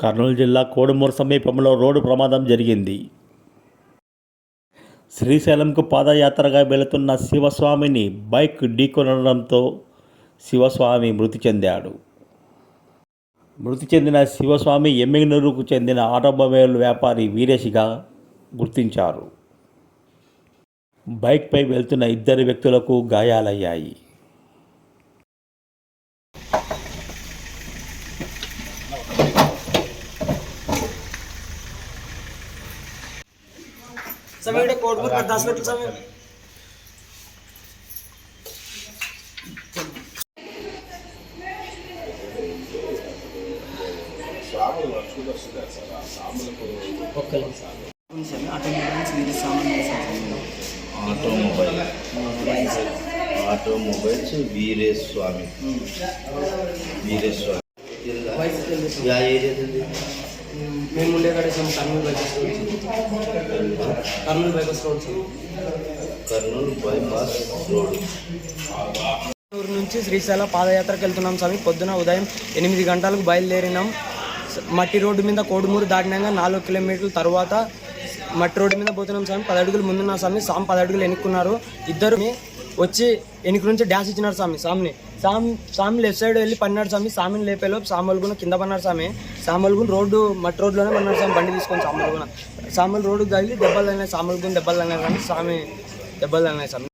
కర్నూలు జిల్లా కోడుమూరు సమీపంలో రోడ్డు ప్రమాదం జరిగింది. శ్రీశైలంకు పాదయాత్రగా వెళుతున్న శివస్వామిని బైక్ ఢీకొనడంతో శివస్వామి మృతి చెందాడు. మృతి చెందిన శివస్వామి ఎమ్మిగనూరుకు చెందిన ఆటోమొబైల్ వ్యాపారి వీరేష్గా గుర్తించారు. బైక్పై వెళ్తున్న ఇద్దరు వ్యక్తులకు గాయాలయ్యాయి. സമയയുടെ കോഡ് ബുക്ക് ദാസ് മിനിറ്റ് സമയം automobile automobiles Veeresh Swamy Veeresh Swamy yeah area మేము ఉండే కాడ sir Kurnool bypass road Kurnool bypass road sir. Kurnool bypass road ఊరు నుంచి శ్రీశైల పాదయాత్రకు వెళ్తున్నాం స్వామి. పొద్దున ఉదయం ఎనిమిది గంటలకు బయలుదేరినాం. మట్టి రోడ్డు మీద కోడుమూరు దాటినాక నాలుగు కిలోమీటర్ల తర్వాత మట్టి రోడ్డు మీద పోతున్నాం స్వామి. పది అడుగులు ముందున్న స్వామి. సామి పది అడుగులు ఎన్నుకున్నారు. ఇద్దరు వచ్చి వెనుక నుంచి డ్యాన్స్ ఇచ్చినారు స్వామి. సామిని. స్వామి సామి లెఫ్ట్ సైడ్ వెళ్ళి పన్నాడు స్వామి సామిని లేపేలోపు సామల్గున కింద పన్నాడు స్వామి. సామల్గున రోడ్డు మట్టి రోడ్లోనే పన్నాడు స్వామి బండి తీసుకొని సామల్గున. సామల్ రోడ్డు తగిలి దెబ్బలు తగినాయి సామల్గున దెబ్బలు తగినాయి కానీ స్వామి దెబ్బలు తగినాయి స్వామి.